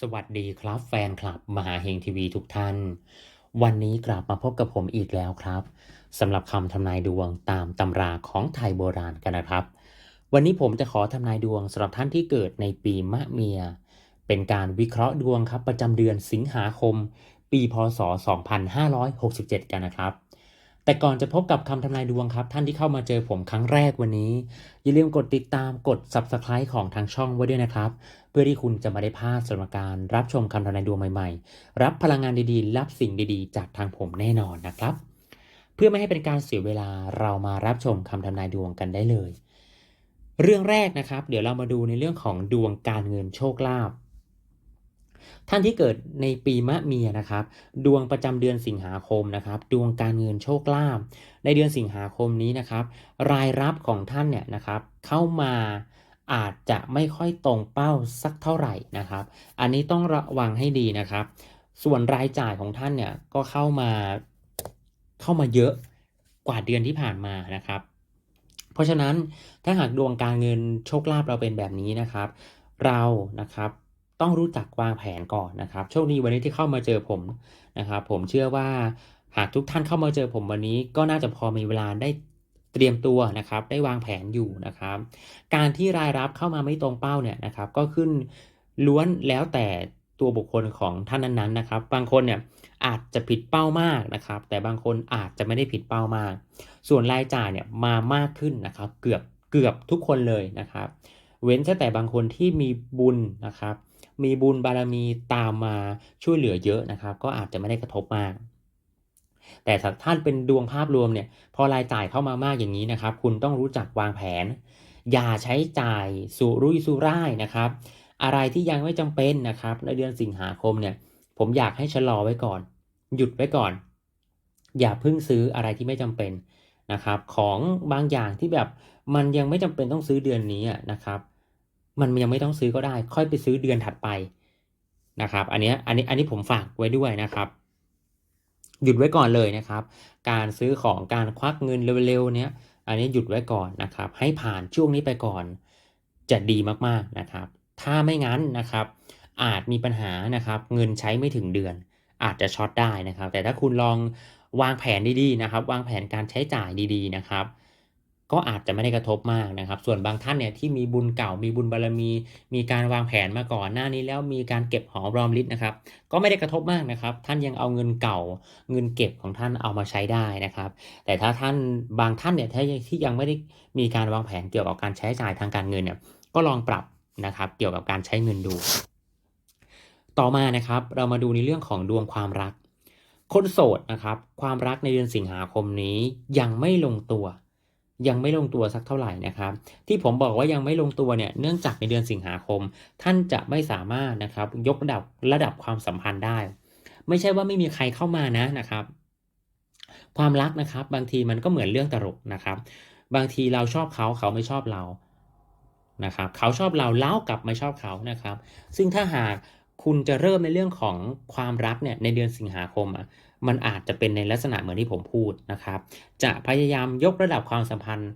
สวัสดีครับแฟนคลับ มหาเฮงทีวีทุกท่าน วันนี้กลับมาพบกับผมอีกแล้วครับสำหรับคำทำนายดวงตามตำราของไทยโบราณกันนะครับ วันนี้ผมจะขอทำนายดวงสำหรับท่านที่เกิดในปีมะเมีย เป็นการวิเคราะห์ดวงครับประจำเดือนสิงหาคม ปีพศ 2567 กันนะครับ แต่ก่อนจะพบกับคำทำนายดวงครับ ท่านที่เข้ามาเจอผมครั้งแรกวันนี้ อย่าลืมกดติดตามกด Subscribe ของทางช่องไว้ด้วยนะครับ เพื่อที่คุณจะไม่ได้พลาดสำหรับการรับชมคำทำนายดวงใหม่ๆ รับพลังงานดีๆ รับสิ่งดีๆ จากทางผมแน่นอนนะครับ เพื่อไม่ให้เป็นการเสียเวลาเรามารับชมคำทำนายดวงกันได้เลย เรื่องแรกนะครับ เดี๋ยวเรามาดูในเรื่องของดวงการเงินโชคลาภ ท่านที่เกิดในปีมะเมียนะครับ ดวงประจำเดือนสิงหาคมนะครับ ดวงการเงินโชคลาภในเดือนสิงหาคมนี้นะครับ รายรับของท่านเนี่ยนะครับ เข้ามาอาจจะไม่ค่อยตรงเป้าสักเท่าไหร่นะครับ อันนี้ต้องระวังให้ดีนะครับ ส่วนรายจ่ายของท่านเนี่ยก็เข้ามาเข้ามาเยอะกว่าเดือนที่ผ่านมานะครับ เพราะฉะนั้นถ้าหากดวงการเงินโชคลาภเราเป็นแบบนี้นะครับ เรานะครับ ต้องรู้จักวางแผนก่อนนะครับโชคดีวันนี้ที่เข้ามาเจอผมนะครับ ผมเชื่อว่าหากทุกท่านเข้ามาเจอผมวันนี้ ก็น่าจะพอมีเวลาได้เตรียมตัวนะครับ ได้วางแผนอยู่นะครับ การที่รายรับเข้ามาไม่ตรงเป้าเนี่ยนะครับ ก็ขึ้นล้วนแล้วแต่ตัวบุคคลของท่านนั้นๆนะครับ บางคนเนี่ยอาจจะผิดเป้ามากนะครับ แต่บางคนอาจจะไม่ได้ผิดเป้ามาก ส่วนรายจ่ายเนี่ยมามากขึ้นนะครับ เกือบเกือบทุกคนเลยนะครับ เว้นแต่บางคนที่มีบุญนะครับ มีบุญบารมีตามมาช่วยเหลือเยอะนะครับ ก็อาจจะไม่ได้กระทบมาก แต่ถ้าท่านเป็นดวงภาพรวมเนี่ย พอรายจ่ายเข้ามามากอย่างนี้นะครับ คุณต้องรู้จักวางแผน อย่าใช้จ่ายสุรุ่ยสุร่ายนะครับ อะไรที่ยังไม่จำเป็นนะครับ ในเดือนสิงหาคมเนี่ย ผมอยากให้ชะลอไว้ก่อน หยุดไว้ก่อน อย่าเพิ่งซื้ออะไรที่ไม่จำเป็นนะครับ ของบางอย่างที่แบบมันยังไม่จำเป็นต้องซื้อเดือนนี้นะครับ มันยังไม่ต้องซื้อก็ได้ ค่อยไปซื้อเดือนถัดไปนะครับ อันนี้อันนี้อันนี้ผมฝากไว้ด้วยนะครับ หยุดไว้ก่อนเลยนะครับ การซื้อของการควักเงินเร็วๆเนี้ยอันนี้หยุดไว้ก่อนนะครับ ให้ผ่านช่วงนี้ไปก่อน จะดีมากๆนะครับ ถ้าไม่งั้นนะครับ อาจมีปัญหานะครับ เงินใช้ไม่ถึงเดือน อาจจะช็อตได้นะครับ แต่ถ้าคุณลองวางแผนดีๆนะครับ วางแผนการใช้จ่ายดีๆนะครับ ก็อาจจะไม่ได้กระทบมากนะครับ ส่วนบางท่านเนี่ยที่มีบุญเก่ามีบุญบารมี มีการวางแผนมาก่อนหน้านี้แล้วมีการเก็บหอมรอมริบนะครับ ก็ไม่ได้กระทบมากนะครับ ท่านยังเอาเงินเก่าเงินเก็บของท่านเอามาใช้ได้นะครับ แต่ถ้าท่านบางท่านเนี่ยที่ยังไม่ได้มีการวางแผนเกี่ยวกับการใช้จ่ายทางการเงินเนี่ยก็ลองปรับนะครับ เกี่ยวกับการใช้เงินดู ต่อมานะครับ เรามาดูในเรื่องของดวงความรัก คนโสดนะครับ ความรักในเดือนสิงหาคมนี้ยังไม่ลงตัว ยังไม่ลงตัวสักเท่าไหร่นะครับ ที่ผมบอกว่ายังไม่ลงตัวเนี่ยเนื่องจากในเดือนสิงหาคม ท่านจะไม่สามารถนะครับยกระดับระดับความสัมพันธ์ได้ ไม่ใช่ว่าไม่มีใครเข้ามานะนะครับ ความรักนะครับ บางทีมันก็เหมือนเรื่องตลกนะครับ บางทีเราชอบเขาเขาไม่ชอบเรานะครับเขาชอบเราเล้ากลับไม่ชอบเขานะครับ ซึ่งถ้าหาก คุณจะเริ่มในเรื่องของความรักเนี่ยในเดือนสิงหาคมอะมันอาจจะเป็นในลักษณะเหมือนที่ผมพูดนะครับ จะพยายามยกระดับความสัมพันธ์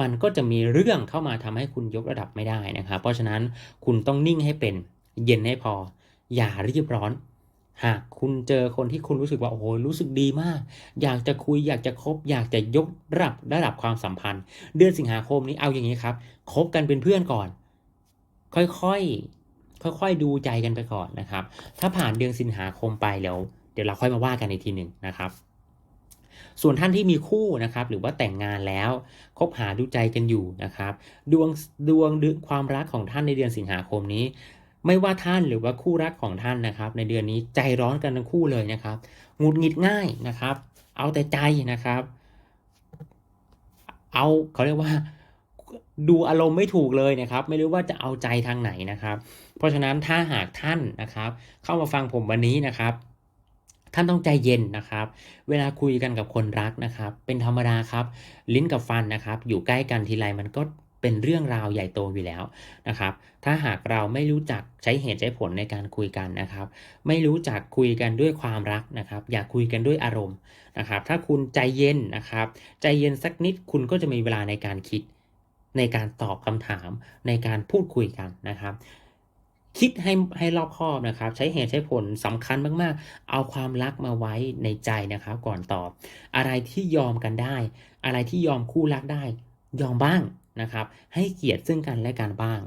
มันก็จะมีเรื่องเข้ามาทำให้คุณยกระดับไม่ได้นะครับ เพราะฉะนั้นคุณต้องนิ่งให้เป็นเย็นให้พอ อย่ารีบร้อน หากคุณเจอคนที่คุณรู้สึกว่าโอ้โหรู้สึกดีมาก อยากจะคุยอยากจะคบ อยากจะยกระดับระดับความสัมพันธ์ เดือนสิงหาคมนี้เอาอย่างนี้ครับคบกันเป็นเพื่อนก่อน ค่อยๆ ค่อยๆดูใจกันไปก่อนนะครับ ถ้าผ่านเดือนสิงหาคมไปแล้วเดี๋ยวเราค่อยมาว่ากันในทีหนึ่งนะครับ ส่วนท่านที่มีคู่นะครับ หรือว่าแต่งงานแล้วคบหาดูใจกันอยู่นะครับ ดวงดวงความรักของท่านในเดือนสิงหาคมนี้ไม่ว่าท่านหรือว่าคู่รักของท่านนะครับ ในเดือนนี้ใจร้อนกันทั้งคู่เลยนะครับหงุดหงิดง่ายนะครับ เอาแต่ใจนะครับ เอาเขาเรียกว่า ดูอารมณ์ไม่ถูกเลยนะครับ ไม่รู้ว่าจะเอาใจทางไหนนะครับ เพราะฉะนั้นถ้าหากท่านนะครับ เข้ามาฟังผมวันนี้นะครับ ท่านต้องใจเย็นนะครับ เวลาคุยกันกับคนรักนะครับ เป็นธรรมดาครับ ลิ้นกับฟันนะครับ อยู่ใกล้กันทีไรมันก็เป็นเรื่องราวใหญ่โตอยู่แล้วนะครับ ถ้าหากเราไม่รู้จักใช้เหตุใช้ผลในการคุยกันนะครับ ไม่รู้จักคุยกันด้วยความรักนะครับ อย่าคุยกันด้วยอารมณ์นะครับ ถ้าคุณใจเย็นนะครับ ใจเย็นสักนิดคุณก็จะมีเวลาในการคิด ในการตอบคำถามในการพูดคุยกันนะครับคิดให้ให้รอบคอบนะครับ ใช้เหตุใช้ผลสำคัญมากๆ เอาความรักมาไว้ในใจนะครับ ก่อนตอบ อะไรที่ยอมกันได้ อะไรที่ยอมคู่รักได้ ยอมบ้างนะครับ ให้เกียรติซึ่งกันและกันบ้าง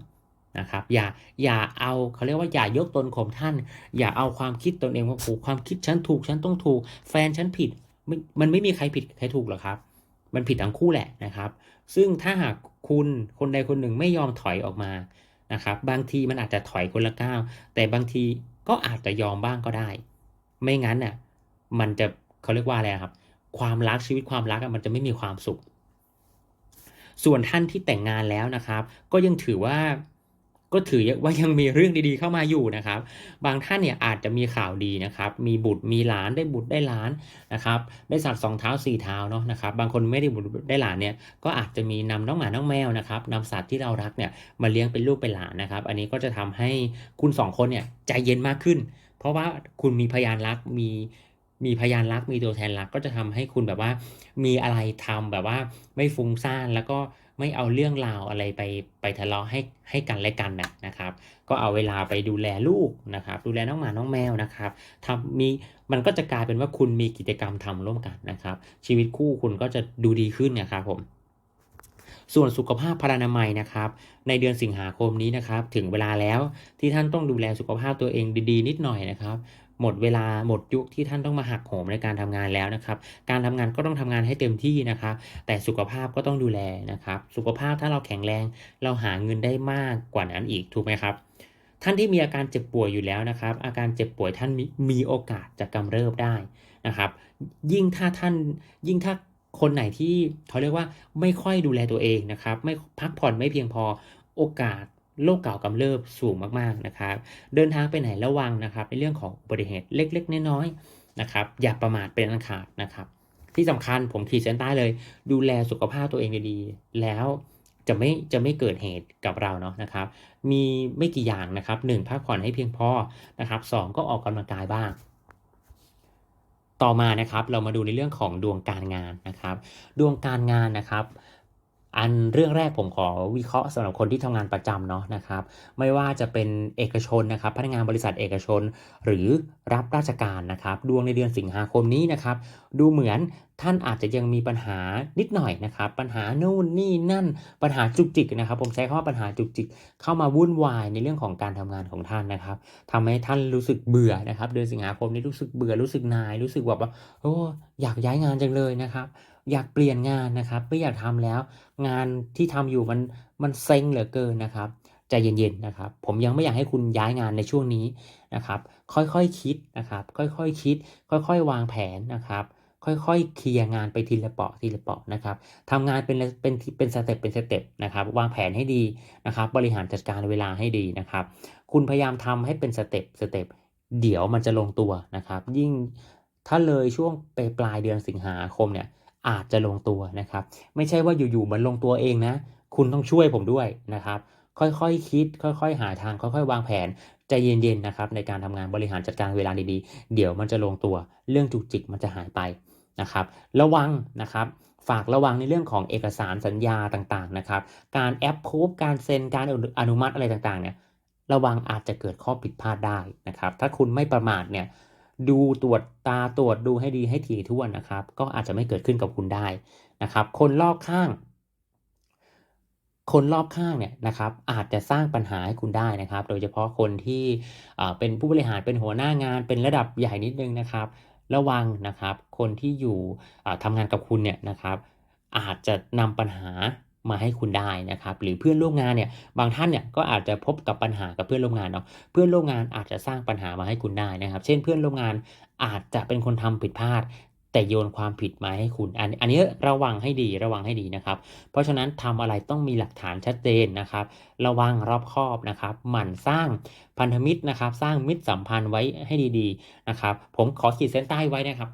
นะครับ อย่าอย่าเอาเขาเรียกว่าอย่ายกตนข่มท่าน อย่าเอาความคิดตนเองว่าโอ้ความคิดฉันถูกฉันต้องถูก แฟนฉันผิดม,มันไม่มีใครผิดใครถูกหรอครับ มันผิดทั้งคู่แหละนะครับ ซึ่งถ้าหากคุณคนใดคนหนึ่งไม่ยอมถอยออกมานะครับ บางทีมันอาจจะถอยคนละก้าวแต่บางทีก็อาจจะยอมบ้างก็ได้ ไม่งั้นน่ะมันจะเขาเรียกว่าอะไรครับ ความรักชีวิตความรักมันจะไม่มีความสุข ส่วนท่านที่แต่งงานแล้วนะครับ ก็ยังถือว่า ก็ถือว่ายังมีเรื่องดีๆเข้ามาอยู่นะครับ บางท่านเนี่ยอาจจะมีข่าวดีนะครับ มีบุตรมีหลานได้บุตรได้หลานนะครับ ได้สัตว์สองเท้าสี่เท้าเนาะนะครับ บางคนไม่ได้บุตรได้หลานเนี่ย ก็อาจจะมีนำน้องหมาน้องแมวนะครับนำสัตว์ที่เรารักเนี่ยมาเลี้ยงเป็นลูกเป็นหลานนะครับ อันนี้ก็จะทำให้คุณสองคนเนี่ยใจเย็นมากขึ้น เพราะว่าคุณมีพยานรักมีมีพยานรักมีตัวแทนรักก็จะทำให้คุณแบบว่า มีอะไรทำแบบว่าไม่ฟุ้งซ่านแล้วก็ ไม่เอาเรื่องราวอะไรไปไปทะเลาะให้ให้กันและกันนะนะครับ ก็เอาเวลาไปดูแลลูกนะครับ ดูแลน้องหมาน้องแมวนะครับทำมีมันก็จะกลายเป็นว่าคุณมีกิจกรรมทำร่วมกันนะครับ ชีวิตคู่คุณก็จะดูดีขึ้นนะครับผมส่วนสุขภาพพลานามัยนะครับ ในเดือนสิงหาคมนี้นะครับ ถึงเวลาแล้วที่ท่านต้องดูแลสุขภาพตัวเองดีๆ นิดหน่อยนะครับ หมดเวลาหมดยุคที่ท่านต้องมาหักโหมในการทำงานแล้วนะครับ การทำงานก็ต้องทำงานให้เต็มที่นะครับ แต่สุขภาพก็ต้องดูแลนะครับ สุขภาพถ้าเราแข็งแรงเราหาเงินได้มากกว่านั้นอีกถูกไหมครับ ท่านที่มีอาการเจ็บป่วยอยู่แล้วนะครับ อาการเจ็บป่วยท่านมีมีโอกาสจะกำเริบได้นะครับ ยิ่งถ้าท่านยิ่งถ้าคนไหนที่เขาเรียกว่าไม่ค่อยดูแลตัวเองนะครับ ไม่พักผ่อนไม่เพียงพอโอกาส โรคเก่ากำเริบสูงมากๆนะครับ เดินทางไปไหนระวังนะครับ ในเรื่องของอุบัติเหตุเล็กๆ น้อยๆนะครับ อย่าประมาทเป็นอันขาดนะครับ ที่สำคัญผมขีดเส้นใต้เลย ดูแลสุขภาพตัวเองดีๆ แล้วจะไม่จะไม่เกิดเหตุกับเราเนาะนะครับ มีไม่กี่อย่างนะครับหนึ่งพักผ่อนให้เพียงพอนะครับสองก็ออกกำลังกายบ้างต่อมานะครับเรามาดูในเรื่องของดวงการงานนะครับ ดวงการงานนะครับ อันเรื่องแรกผมขอวิเคราะห์สำหรับคนที่ทำงานประจำเนาะนะครับ ไม่ว่าจะเป็นเอกชนนะครับ พนักงานบริษัทเอกชน หรือรับราชการนะครับ ดวงในเดือนสิงหาคมนี้นะครับ ดูเหมือนท่านอาจจะยังมีปัญหานิดหน่อยนะครับ ปัญหาโน่นนี่นั่น ปัญหาจุกจิกนะครับ ผมใช้คำว่าปัญหาจุกจิก เข้ามาวุ่นวายในเรื่องของการทำงานของท่านนะครับทำให้ท่านรู้สึกเบื่อนะครับ เดือนสิงหาคมนี้รู้สึกเบื่อรู้สึกนาย รู้สึกแบบว่าโอ้อยากย้ายงานจังเลยนะครับ อยากเปลี่ยนงานนะครับ ไม่อยากทำแล้ว งานที่ทำอยู่มันมันเซ็งเหลือเกินนะครับใจเย็นๆนะครับ ผมยังไม่อยากให้คุณย้ายงานในช่วงนี้นะครับ ค่อยๆคคิดนะครับ ค่อยๆคคิด ค่อยๆ วางแผนนะครับ ค่อยๆ เคลียร์งานไปทีละเปาะทีละเปาะนะครับทำงานเป็นเป็นเป็นสเต็ปเป็นสเต็ปนะครับ วางแผนให้ดีนะครับ บริหารจัดการเวลาให้ดีนะครับ คุณพยายามทำให้เป็นสเต็ปสเต็ปเดี๋ยวมันจะลงตัวนะครับ ยิ่งถ้าเลยช่วงปปลายเดือนสิงหาคมเนี่ย อาจจะลงตัวนะครับ ไม่ใช่ว่าอยู่ๆมันลงตัวเองนะ คุณต้องช่วยผมด้วยนะครับ ค่อยๆคคิด ค่อย ๆ หาทาง ค่อย ๆ วางแผนใจเย็นๆนะครับในการทำงานบริหารจัดการเวลาดีๆ เดี๋ยวมันจะลงตัว เรื่องจุกจิกมันจะหายไปนะครับ ระวังนะครับฝากระวังในเรื่องของเอกสารสัญญาต่างๆนะครับ การแอปพูฟการเซ็น การอนุมัติอะไรต่างๆเนี่ย ระวังอาจจะเกิดข้อผิดพลาดได้นะครับ ถ้าคุณไม่ประมาทเนี่ย ดูตรวจตาตรวจดูให้ดีให้ถี่ถ้วนนะครับ ก็อาจจะไม่เกิดขึ้นกับคุณได้นะครับ คนรอบข้าง คนรอบข้างเนี่ยนะครับ อาจจะสร้างปัญหาให้คุณได้นะครับ โดยเฉพาะคนที่เป็นผู้บริหารเป็นหัวหน้างานเป็นระดับใหญ่นิดนึงนะครับ ระวังนะครับ คนที่อยู่ทำงานกับคุณเนี่ยนะครับ อาจจะนำปัญหา มาให้คุณได้นะครับ หรือเพื่อนร่วมงานเนี่ยบางท่านเนี่ยก็อาจจะพบกับปัญหากับเพื่อนร่วมงานเนาะเพื่อนร่วมงานอาจจะสร้างปัญหามาให้คุณได้นะครับ เช่นเพื่อนร่วมงานอาจจะเป็นคนทำผิดพลาด แต่โยนความผิดมาให้คุณอันอันนี้ระวังให้ดีระวังให้ดีนะครับ เพราะฉะนั้นทำอะไรต้องมีหลักฐานชัดเจนนะครับ ระวังรอบคอบนะครับ หมั่นสร้างพันธมิตรนะครับ สร้างมิตรสัมพันธ์ไว้ให้ดีๆนะครับ ผมขอขีดเส้นใต้ไว้นะครับ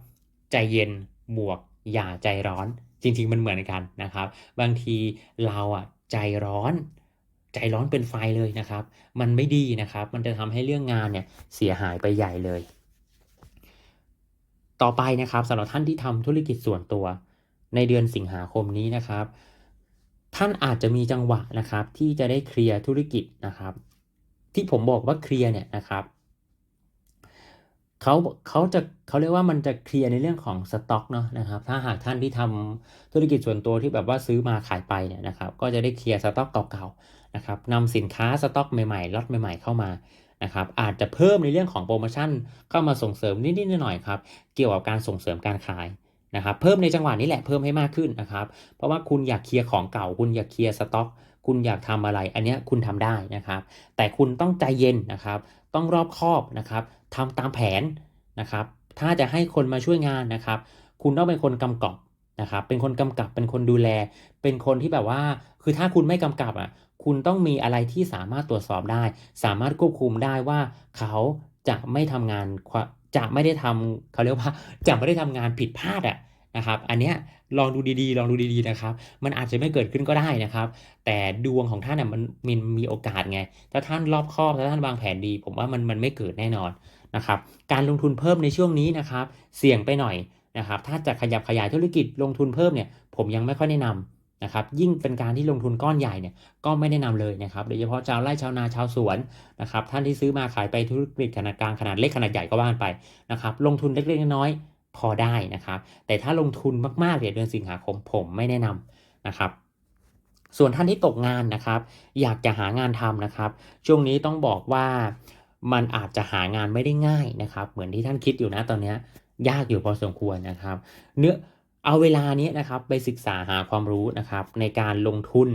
ใจเย็นบวกอย่าใจร้อน จริง ๆ มันเหมือนกันนะครับ บางทีเราอะใจร้อน ใจร้อนเป็นไฟเลยนะครับ มันไม่ดีนะครับ มันจะทำให้เรื่องงานเนี่ยเสียหายไปใหญ่เลย ต่อไปนะครับสำหรับท่านที่ทำธุรกิจส่วนตัว ในเดือนสิงหาคมนี้นะครับ ท่านอาจจะมีจังหวะนะครับ ที่จะได้เคลียร์ธุรกิจนะครับ ที่ผมบอกว่าเคลียร์เนี่ยนะครับ เขาเขาจะเขาเรียกว่ามันจะเคลียร์ในเรื่องของสต็อกเนาะนะครับ ถ้าหากท่านที่ทำธุรกิจส่วนตัวที่แบบว่าซื้อมาขายไปเนี่ยนะครับ ก็จะได้เคลียร์สต็อกเก่าๆนะครับนำสินค้าสต็อกใหม่ๆล็อตใหม่ ๆ เข้ามานะครับ อาจจะเพิ่มในเรื่องของโปรโมชั่นเข้ามาส่งเสริมนิดๆหน่อยๆครับ เกี่ยวกับการส่งเสริมการขายนะครับ เพิ่มในจังหวะนี้แหละเพิ่มให้มากขึ้นนะครับ เพราะว่าคุณอยากเคลียร์ของเก่า คุณอยากเคลียร์สต็อก คุณอยากทำอะไร อันนี้คุณทำได้นะครับ แต่คุณต้องใจเย็นนะครับ ต้องรอบคอบนะครับทำตามแผนนะครับ ถ้าจะให้คนมาช่วยงานนะครับ คุณต้องเป็นคนกำกับนะครับ เป็นคนกำกับ เป็นคนดูแล เป็นคนที่แบบว่า คือถ้าคุณไม่กำกับอะ คุณต้องมีอะไรที่สามารถตรวจสอบได้ สามารถควบคุมได้ว่าเขาจะไม่ทำงานจะไม่ได้ทำเขาเรียกว่าจะไม่ได้ทำงานผิดพลาดอะ นะครับ อันเนี้ยลองดูดีๆ ลองดูดีๆนะครับ มันอาจจะไม่เกิดขึ้นก็ได้นะครับ แต่ดวงของท่านน่ะมันมันมีโอกาสไง ถ้าท่านรอบคอบถ้าท่านวางแผนดี ผมว่ามันมันไม่เกิดแน่นอนนะครับ การลงทุนเพิ่มในช่วงนี้นะครับ เสี่ยงไปหน่อยนะครับ ถ้าจะขยับขยายธุรกิจลงทุนเพิ่มเนี่ย ผมยังไม่ค่อยแนะนำนะครับยิ่งเป็นการที่ลงทุนก้อนใหญ่เนี่ยก็ไม่แนะนำเลยนะครับโดยเฉพาะชาวไร่ชาวนาชาวสวนนะครับท่านที่ซื้อมาขายไปธุรกิจขนาดกลางขนาดเล็กขนาดใหญ่ก็ว่านไปนะครับลงทุนเล็กๆน้อย พอได้นะครับ แต่ถ้าลงทุนมากๆเนี่ยเดือนสิงหาคมผมไม่แนะนำนะครับ ส่วนท่านที่ตกงานนะครับ อยากจะหางานทำนะครับ ช่วงนี้ต้องบอกว่ามันอาจจะหางานไม่ได้ง่ายนะครับ เหมือนที่ท่านคิดอยู่นะตอนนี้ยากอยู่พอสมควรนะครับ เนื้อเอาเวลานี้นะครับไปศึกษาหาความรู้นะครับ ในการลงทุน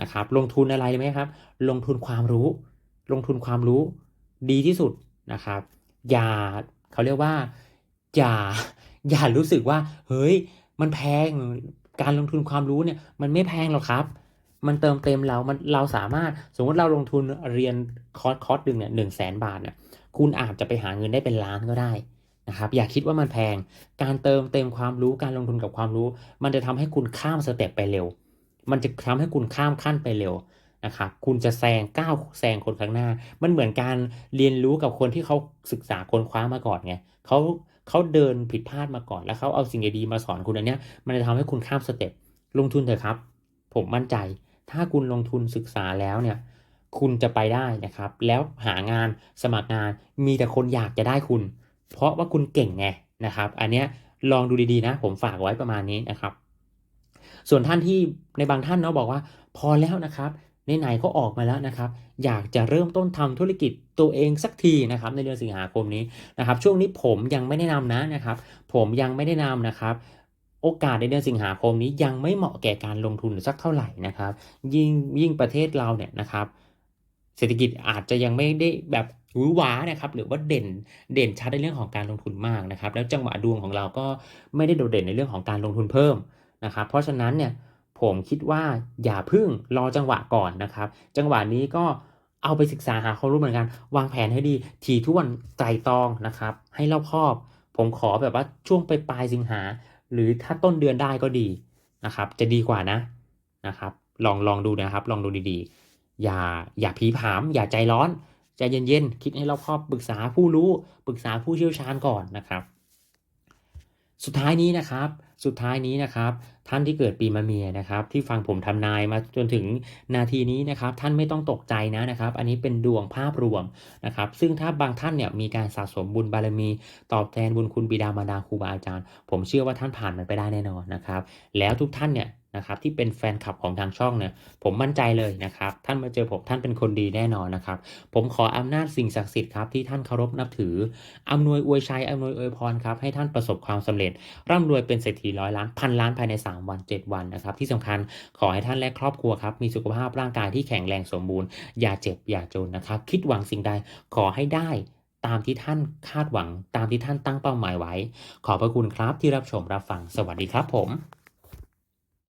นะครับ ลงทุนอะไรไหมครับ ลงทุนความรู้ ลงทุนความรู้ดีที่สุดนะครับ อย่าเขาเรียกว่าอย่า อย่ารู้สึกว่า เฮ้ย มันแพงการลงทุนความรู้เนี่ยมันไม่แพงหรอกครับ มันเติมเต็มเรา มันเราสามารถสมมติเราลงทุนเรียนคอร์สคอร์สหนึ่งเนี่ยหนึ่งแสนบาทเนี่ยคุณอาจจะไปหาเงินได้เป็นล้านก็ได้นะครับอย่าคิดว่ามันแพง การเติมเต็มความรู้การลงทุนกับความรู้ มันจะทำให้คุณข้ามสเต็ปไปเร็ว มันจะทำให้คุณข้ามขั้นไปเร็วนะครับคุณจะแซงก้าวแซงคนข้างหน้า มันเหมือนการเรียนรู้กับคนที่เขาศึกษาค้นคว้ามาก่อนไงเขา เขาเดินผิดพลาดมาก่อน แล้วเขาเอาสิ่งดีๆมาสอนคุณอันเนี้ยมันจะทำให้คุณข้ามสเต็ปลงทุนเถอะครับ ผมมั่นใจ ถ้าคุณลงทุนศึกษาแล้วเนี่ย คุณจะไปได้นะครับ แล้วหางานสมัครงานมีแต่คนอยากจะได้คุณ เพราะว่าคุณเก่งไงนะครับ อันเนี้ยลองดูดีๆนะ ผมฝากไว้ประมาณนี้นะครับ ส่วนท่านที่ในบางท่านเนาะบอกว่า พอแล้วนะครับ ไหนๆก็ออกมาแล้วนะครับ อยากจะเริ่มต้นทำธุรกิจตัวเองสักทีนะครับ ในเดือนสิงหาคมนี้นะครับ ช่วงนี้ผมยังไม่แนะนำนะนะครับ ผมยังไม่ได้นำนะครับโอกาสในเดือนสิงหาคมนี้ยังไม่เหมาะแก่การลงทุนสักเท่าไหร่นะครับ ยิ่งยิ่งประเทศเราเนี่ยนะครับ เศรษฐกิจอาจจะยังไม่ได้แบบหวือหวานะครับ หรือว่าเด่นเด่นชัดในเรื่องของการลงทุนมากนะครับ แล้วจังหวะดวงของเราก็ไม่ได้โดดเด่นในเรื่องของการลงทุนเพิ่มนะครับ เพราะฉะนั้นเนี่ย ผมคิดว่าอย่าพึ่งรอจังหวะก่อนนะครับ จังหวะนี้ก็เอาไปศึกษาหาความรู้เหมือนกัน วางแผนให้ดีทีท่วนไตรตองนะครับ ให้รอบคอบ ผมขอแบบว่าช่วงไปปลายสิงหา หรือถ้าต้นเดือนได้ก็ดีนะครับ จะดีกว่านะนะครับ ลองลองดูนะครับ ลองดูดีๆ อย่าอย่าผีผาม อย่าใจร้อนใจเย็นๆ คิดให้รอบคอบปรึกษาผู้รู้ ปรึกษาผู้เชี่ยวชาญก่อนนะครับ สุดท้ายนี้นะครับ สุดท้ายนี้นะครับ ท่านที่เกิดปีมะเมียนะครับ ที่ฟังผมทำนายมาจนถึงนาทีนี้นะครับ ท่านไม่ต้องตกใจนะนะครับ อันนี้เป็นดวงภาพรวมนะครับ ซึ่งถ้าบางท่านเนี่ยมีการสะสมบุญบารมี ตอบแทนบุญคุณบิดามารดาครูบาอาจารย์ ผมเชื่อว่าท่านผ่านมันไปได้แน่นอนนะครับ แล้วทุกท่านเนี่ย นะครับที่เป็นแฟนคลับของทางช่องเนี่ยผมมั่นใจเลยนะครับ ท่านมาเจอผมท่านเป็นคนดีแน่นอนนะครับ ผมขออำนาจสิ่งศักดิ์สิทธิ์ครับที่ท่านเคารพนับถืออำนวยอวยชัยอำนวยอวยพรครับให้ท่านประสบความสำเร็จ ร่ำรวยเป็นเศรษฐีร้อยล้านพันล้านภายใน 3 วัน 7 วันนะครับ ที่สำคัญขอให้ท่านและครอบครัวครับมีสุขภาพร่างกายที่แข็งแรงสมบูรณ์ อย่าเจ็บอย่าจนนะครับ คิดหวังสิ่งใดขอให้ได้ตามที่ท่านคาดหวังตามที่ท่านตั้งเป้าหมายไว้ ขอบพระคุณครับที่รับชมรับฟังสวัสดีครับผม